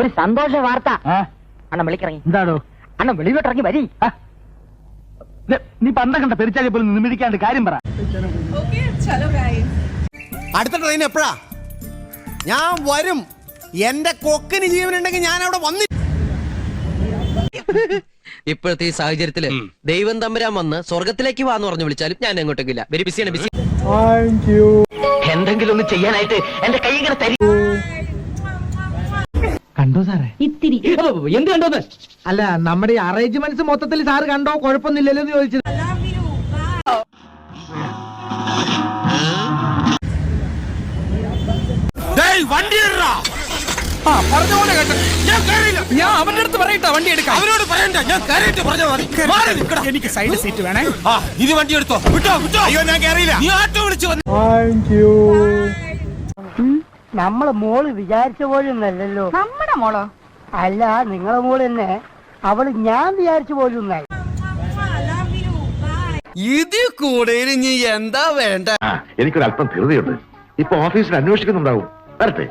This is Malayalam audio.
ഒരു സന്തോഷ വാർത്ത. അണ്ണൻ വിളിക്കിറങ്ങി. എന്താണോ അണ്ണൻ വെളിവിട്ടിറങ്ങി വരി. നീ പണ്ട കണ്ട പെരിച്ചാലി പോലും നിമിടിക്കാണ്ട് കാര്യം പറ. അടുത്ത ട്രെയിൻ എപ്പോഴാ? ഞാൻ വരും. എന്റെ കൊക്കിന് ജീവനുണ്ടെങ്കിൽ ഞാൻ അവിടെ വന്നി ഇപ്പോഴത്തെ ഈ സാഹചര്യത്തിൽ ദൈവം തമ്പുരാൻ വന്ന് സ്വർഗത്തിലേക്ക് വാന്ന് പറഞ്ഞു വിളിച്ചാലും ഞാൻ എങ്ങോട്ടേക്കില്ല വെരി ബിസിയാണ് ബിസി എന്തെങ്കിലും ഒന്ന് ചെയ്യാനായിട്ട് എന്റെ കൈ ഇങ്ങനെ കണ്ടോ സാറേ? ഇത്തിരി. എന്ത് കണ്ടോ അല്ല നമ്മുടെ അറേഞ്ച്മെന്റ്സ് മൊത്തത്തിൽ സാറ് കണ്ടോ? കുഴപ്പമൊന്നുമില്ലല്ലോ എന്ന് ചോദിച്ചത് ഞാൻ ഞാൻ അവന്റെ അടുത്ത് പറയട്ടെ വണ്ടി എടുക്കാം അവനോട് പറയണ്ട ഞാൻ കയറിയിട്ട് പറഞ്ഞാൽ മതി. മാറി നിൽക്കടാ. എനിക്ക് സൈഡ് സീറ്റ് വേണേ. ആ ഇത് വണ്ടി എടുത്തോ. വിട്ടോ വിട്ടോ. അയ്യോ ഞാൻ കയറിയില്ല നീ ആട്ടോ വിളിച്ചു വന്നു താങ്ക് യു നമ്മളെ മോൾ വിചാരിച്ച പോലും അല്ലല്ലോ നമ്മുടെ മോളോ? അല്ല നിങ്ങളെ മോൾ തന്നെ. അവൾ ഞാൻ വിചാരിച്ച പോലും ഇതിൽ കൂടുതൽ ഇനി എന്താ വേണ്ട? എനിക്കൊരല്പം ധൃതിയുണ്ട്. ഇപ്പൊ ഓഫീസിൽ അന്വേഷിക്കുന്നുണ്ടാവും. വരട്ടെ.